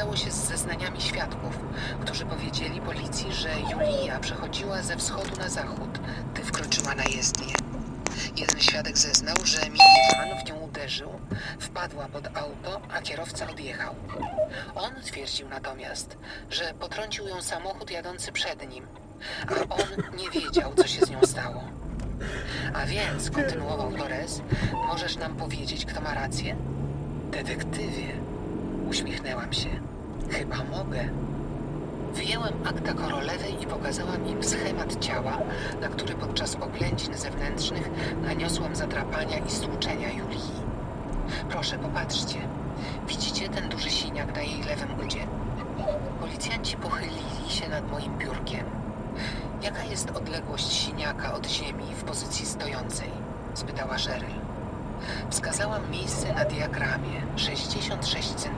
zgadzało się z zeznaniami świadków, którzy powiedzieli policji, że Julia przechodziła ze wschodu na zachód, gdy wkroczyła na jezdnię. Jeden świadek zeznał, że minivan w nią uderzył, wpadła pod auto, a kierowca odjechał. On twierdził natomiast, że potrącił ją samochód jadący przed nim, a on nie wiedział, co się z nią stało. A więc, kontynuował Torres, możesz nam powiedzieć, kto ma rację? Detektywie, uśmiechnęłam się. Chyba mogę. Wyjęłam akta korolewej i pokazałam im schemat ciała, na który podczas oględzin zewnętrznych naniosłam zadrapania i stłuczenia Julii. Proszę, popatrzcie. Widzicie ten duży siniak na jej lewym udzie? Policjanci pochylili się nad moim biurkiem. Jaka jest odległość siniaka od ziemi w pozycji stojącej? spytała Cheryl. Wskazałam miejsce na diagramie 66 cm.